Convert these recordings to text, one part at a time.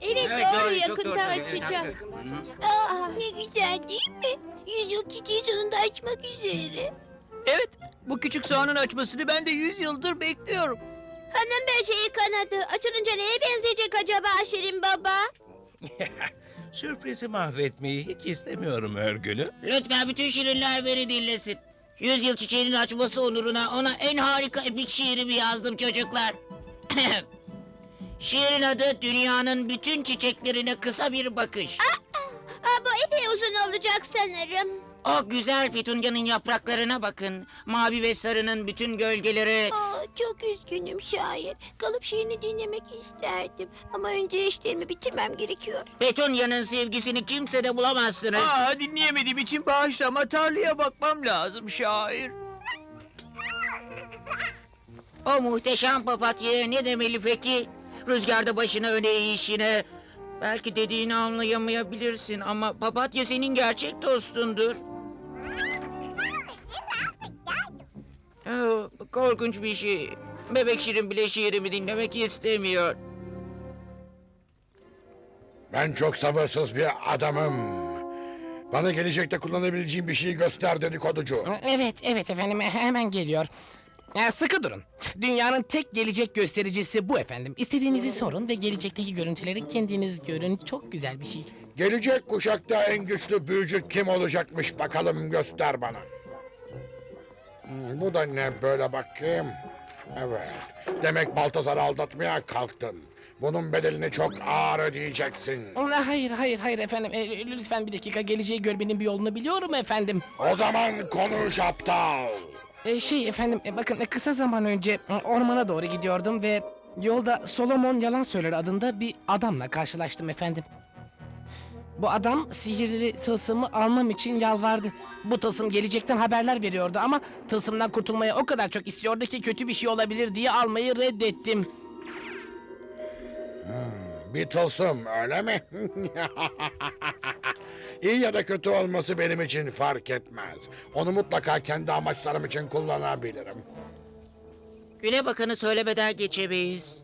Evet, Evet, doğru, doğru, çok yakında doğru evet, açacağım. haklı. Aa, ne güzel değil mi? Yüzyıl çiçeği sonunda açmak üzere. Evet, bu küçük soğanın açmasını ben de yüz yıldır bekliyorum. Hanım böceği kanadı. Açılınca neye benzeyecek acaba Şirin baba? Sürprizi mahvetmeyi hiç istemiyorum örgülü. Lütfen bütün şirinler beni dinlesin. Yüzyıl çiçeğinin açması onuruna ona en harika epik şiirimi yazdım çocuklar. Şiirin adı dünyanın bütün çiçeklerine kısa bir bakış. Aa, bu epey uzun olacak sanırım. O güzel petuncanın yapraklarına bakın. Mavi ve sarının bütün gölgeleri. Aa, çok üzgünüm şair. Kalıp şiirini dinlemek isterdim. Ama önce işlerimi bitirmem gerekiyor. Petunya'nın sevgisini kimsede bulamazsınız. Aa, dinleyemediğim için bağışlama tarlaya bakmam lazım şair. O muhteşem papatyaya ne demeli peki? Rüzgarda başını öne eğişine. Belki dediğini anlayamayabilirsin ama papatya senin gerçek dostundur. Oh, korkunç bir şey. Bebek Şirin bile şiirimi dinlemek istemiyor. Ben çok sabırsız bir adamım. Bana gelecekte kullanabileceğim bir şey göster dedikoducu. Evet, evet efendim hemen geliyor. Ya, sıkı durun. Dünyanın tek gelecek göstericisi bu efendim. İstediğinizi sorun ve gelecekteki görüntüleri kendiniz görün. Çok güzel bir şey. Gelecek kuşakta en güçlü büyücü kim olacakmış bakalım göster bana. Hmm, Bu da ne böyle bakayım. Evet. Demek Baltazar'ı aldatmaya kalktın. Bunun bedelini çok ağır ödeyeceksin. Aa, Hayır, hayır, hayır efendim. E, lütfen bir dakika. Geleceği görmenin bir yolunu biliyorum efendim. O zaman konuş aptal. E, şey efendim, e, bakın e, kısa zaman önce ormana doğru gidiyordum ve yolda Solomon Yalan Söyler adında bir adamla karşılaştım efendim. Bu adam sihirli tılsımı almam için yalvardı. Bu tılsım gelecekten haberler veriyordu ama tılsımdan kurtulmaya o kadar çok istiyordu ki kötü bir şey olabilir diye almayı reddettim. Bir tılsım öyle mi? İyi ya da kötü olması benim için fark etmez. Onu mutlaka kendi amaçlarım için kullanabilirim. Güne bakanı söylemeden geçemeyiz.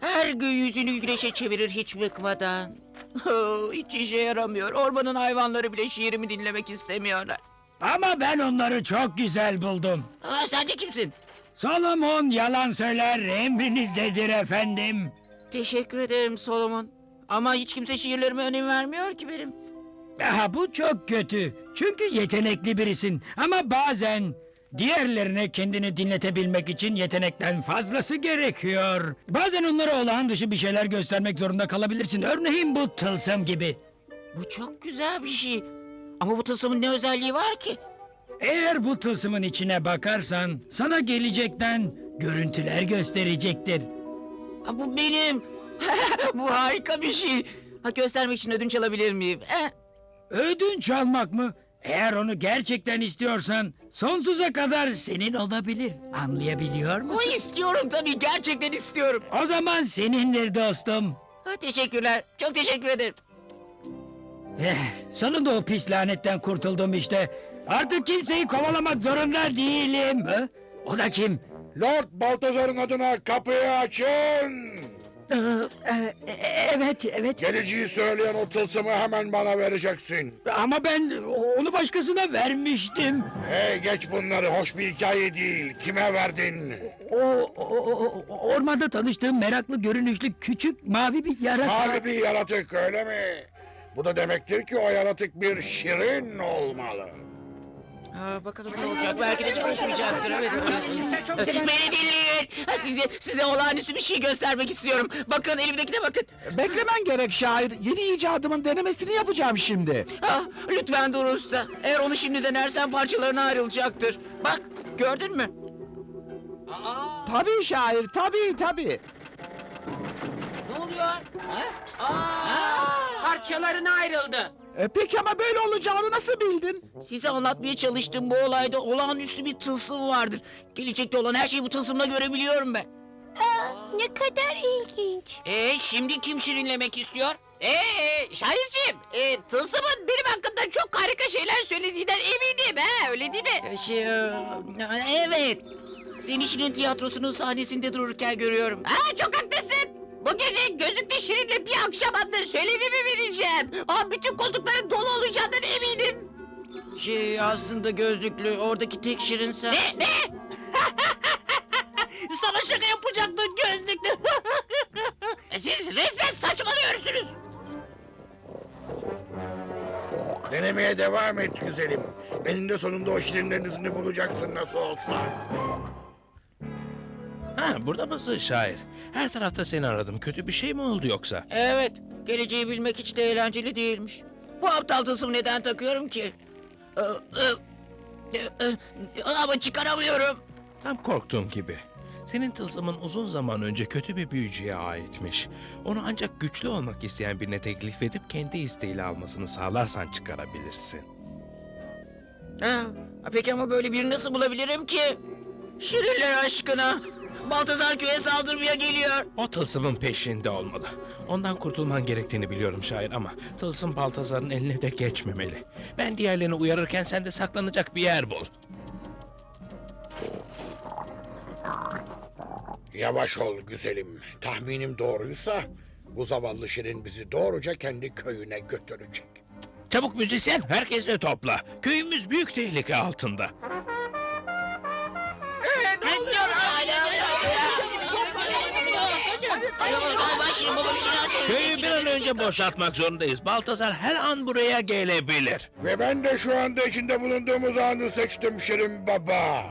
Her gün yüzünü güneşe çevirir hiç bıkmadan. Oh, hiç işe yaramıyor. Ormanın hayvanları bile şiirimi dinlemek istemiyorlar. Ama ben onları çok güzel buldum. Aa, sen de kimsin? Solomon yalan söyler emrinizdedir efendim. Teşekkür ederim Solomon. Ama hiç kimse şiirlerime önem vermiyor ki benim. Aha bu çok kötü. Çünkü yetenekli birisin. Ama bazen diğerlerine kendini dinletebilmek için yetenekten fazlası gerekiyor. Bazen onlara olağan dışı bir şeyler göstermek zorunda kalabilirsin. Örneğin bu tılsım gibi. Bu çok güzel bir şey. Ama bu tılsımın ne özelliği var ki? Eğer bu tılsımın içine bakarsan sana gelecekten görüntüler gösterecektir. Ha, bu benim. bu harika bir şey. Ha, göstermek için ödünç alabilir miyim? Eh, Ödünç almak mı? Eğer onu gerçekten istiyorsan sonsuza kadar senin olabilir. Anlayabiliyor Bu musun? istiyorum tabii. Gerçekten istiyorum. O zaman senindir dostum. Ha, teşekkürler. Çok teşekkür ederim. Eh, sonunda o pis lanetten kurtuldum işte. Artık kimseyi kovalamak zorunda değilim. Ha? O da kim? Lord Baltazar'ın adına kapıyı açın. Ee, e, evet, evet. Geleceği söyleyen o tılsımı hemen bana vereceksin. Ama ben onu başkasına vermiştim. Hey geç bunları hoş bir hikaye değil. Kime verdin? O, o- o- ormanda tanıştığım meraklı görünüşlü küçük mavi bir yaratık. Mavi bir yaratık öyle mi? Bu da demektir ki o yaratık bir şirin olmalı. Ha, bakalım ne olacak. Belki de çalışmayacaktır. Evet. evet. Beni dinleyin. Ha, size size olağanüstü bir şey göstermek istiyorum. Bakın elimdekine bakın. Beklemen gerek şair. Yeni icadımın denemesini yapacağım şimdi. Ha, lütfen dur usta. Eğer onu şimdi denersen parçalarına ayrılacaktır. Bak gördün mü? Tabii şair, tabii tabii. Ne oluyor? Parçalarına ayrıldı. E, peki ama böyle olacağını nasıl bildin? Size anlatmaya çalıştığım bu olayda olağanüstü bir tılsım vardır. Gelecekte olan her şeyi bu tılsımla görebiliyorum ben. Ne kadar ilginç. Ee, şimdi kim şirinlemek istiyor? Ee, şairciğim, e, Tılsım'ın benim hakkında çok harika şeyler söylediğinden eminim ha, öyle değil mi? Ee, Şey, e, evet. Seni Şirin tiyatrosunun sahnesinde dururken görüyorum. Ha, çok haklısın. Bu gece gözlüklü Şirin'le bir akşam adlı söylevimi vereceğim. Aa, bütün koltukların dolu olacağından eminim. Şey aslında gözlüklü oradaki tek Şirin sen. Ne ne? Sana şaka yapacaktım gözlüklü. Siz resmen saçmalıyorsunuz. Denemeye devam et güzelim. Eninde sonunda o şirinlerin izini bulacaksın nasıl olsa. Ha burada mısın şair? Her tarafta seni aradım. Kötü bir şey mi oldu yoksa? Evet, geleceği bilmek hiç de eğlenceli değilmiş. Bu aptal tılsımı neden takıyorum ki? Ee, e, e, e, Ama çıkaramıyorum. Tam korktuğum gibi. Senin tılsımın uzun zaman önce kötü bir büyücüye aitmiş. Onu ancak güçlü olmak isteyen birine teklif edip kendi isteğiyle almasını sağlarsan çıkarabilirsin. Ha, peki ama böyle birini nasıl bulabilirim ki? Şirinler aşkına. Baltazar köye saldırmaya geliyor. O tılsımın peşinde olmalı. Ondan kurtulman gerektiğini biliyorum şair ama tılsım Baltazar'ın eline de geçmemeli. Ben diğerlerini uyarırken sen de saklanacak bir yer bul. Yavaş ol güzelim. Tahminim doğruysa bu zavallı şirin bizi doğruca kendi köyüne götürecek. Çabuk müzisyen herkese topla. Köyümüz büyük tehlike altında. Köyü bir an önce boşaltmak zorundayız. Baltazar her an buraya gelebilir. Ve ben de şu anda içinde bulunduğumuz anı seçtim Şirin Baba.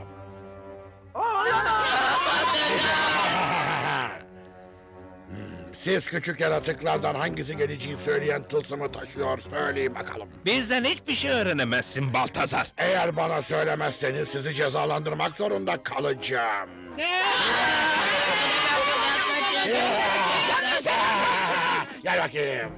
Hmm, Siz küçük yaratıklardan hangisi geleceği söyleyen tılsımı taşıyor söyleyin bakalım. Bizden hiçbir şey öğrenemezsin Baltazar. Eğer bana söylemezseniz sizi cezalandırmak zorunda kalacağım. Gel bakayım.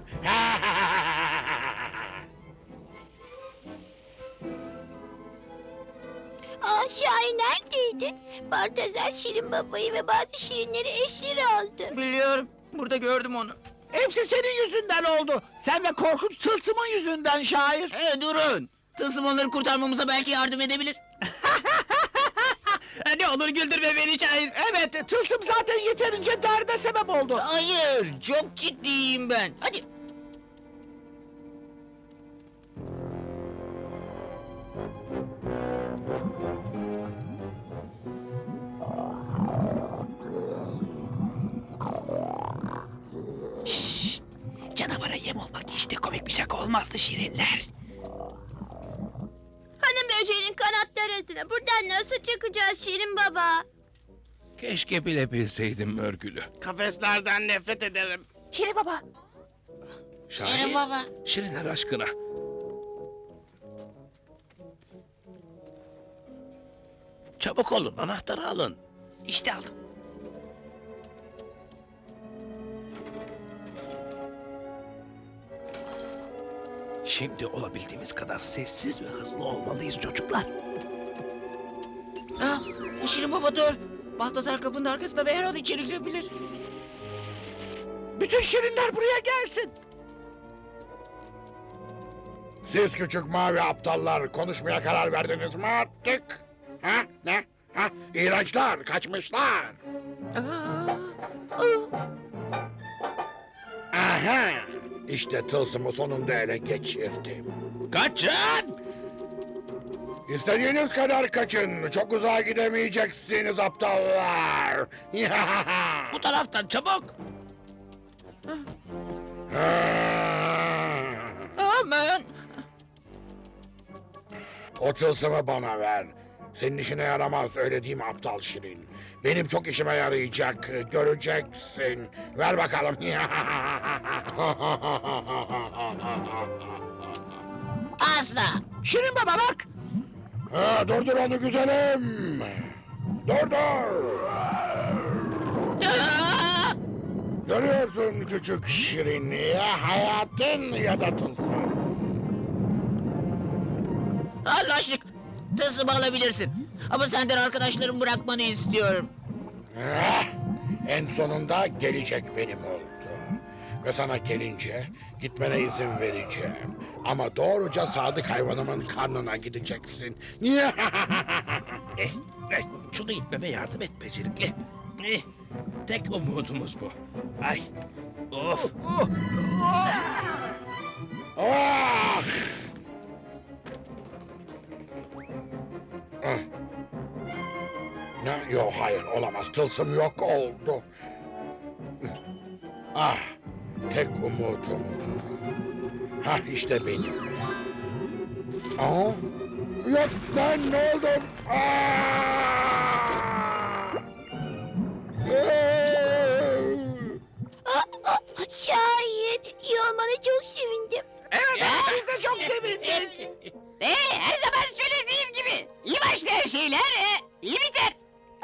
Aa Şahin neredeydi? Baltazar Şirin babayı ve bazı şirinleri esir aldı. Biliyorum. Burada gördüm onu. Hepsi senin yüzünden oldu. Sen ve korkunç tılsımın yüzünden şair. Hey durun. Tılsım onları kurtarmamıza belki yardım edebilir. Olur güldürme beni şair. Evet tılsım zaten yeterince derde sebep oldu. Hayır, çok ciddiyim ben. Hadi. Canavara yem olmak işte komik bir şaka olmazdı şirinler. Nasıl çıkacağız Şirin baba? Keşke bilebilseydim örgülü. Kafeslerden nefret ederim. Şirin baba. Şair, Şirin baba. Şirinler aşkına. Çabuk olun, anahtarı alın. İşte aldım. Şimdi olabildiğimiz kadar sessiz ve hızlı olmalıyız çocuklar. Şirin baba dur. Baltazar kapının arkasında ve her an içeri girebilir. Bütün şirinler buraya gelsin. Siz küçük mavi aptallar konuşmaya karar verdiniz mi artık? Ha? Ne? Ha? İğrençler kaçmışlar. Aa, aa. Aha! İşte tılsımı sonunda ele geçirdim. Kaçın! İstediğiniz kadar kaçın. Çok uzağa gidemeyeceksiniz aptallar. Bu taraftan çabuk! Aman. o tılsımı bana ver. Senin işine yaramaz öyle değil mi aptal şirin? Benim çok işime yarayacak. Göreceksin. Ver bakalım. Asla. Şirin baba bak. Ha, durdur onu güzelim. Durdur. Görüyorsun küçük şirin ya hayatın ya da tılsım. Anlaştık. Tılsımı alabilirsin. Ama senden arkadaşlarımı bırakmanı istiyorum. Eh, en sonunda gelecek benim oldu. Ve sana gelince gitmene izin vereceğim. Ama doğruca sadık hayvanımın karnına gideceksin. Eh, eh, şunu itmeme yardım et becerikli. Eh, Tek umudumuz bu. Ay. Of. Ah! Ah. Ne? Yok hayır olamaz. Tılsım yok oldu. Ah! Tek umudumuz. Ha işte benim. Aa! Yok ben ne oldum? Aa! Şair, iyi olmana çok sevindim. Biz de çok sevindik. Ee, her zaman söylediğim gibi. iyi başlayan şeyler e, iyi biter.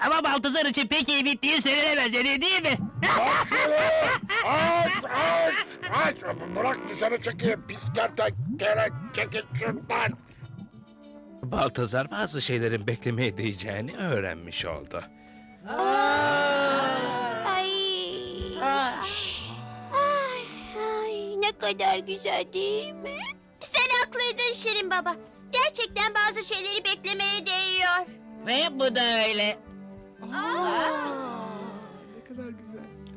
Ama Baltazar için pek iyi bittiği söylenemez öyle değil mi? Aç şunu! Aç! Aç! Aç! Bırak dışarı çekeyim. Pis kertenkele çekin şuradan. Baltazar bazı şeylerin beklemeye değeceğini öğrenmiş oldu. Ay. Ay, ay, ne kadar güzel değil mi? Sen haklıydın Şirin Baba. Gerçekten bazı şeyleri beklemeye değiyor. Ve bu da öyle.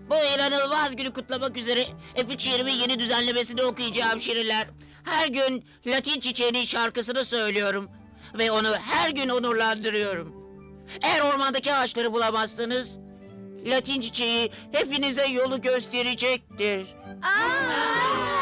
Bu inanılmaz günü kutlamak üzere Epik şiirimin yeni düzenlemesini okuyacağım şirinler. Her gün Latin çiçeğinin şarkısını söylüyorum. Ve onu her gün onurlandırıyorum. Eğer ormandaki ağaçları bulamazsanız... Latin çiçeği hepinize yolu gösterecektir. Aa!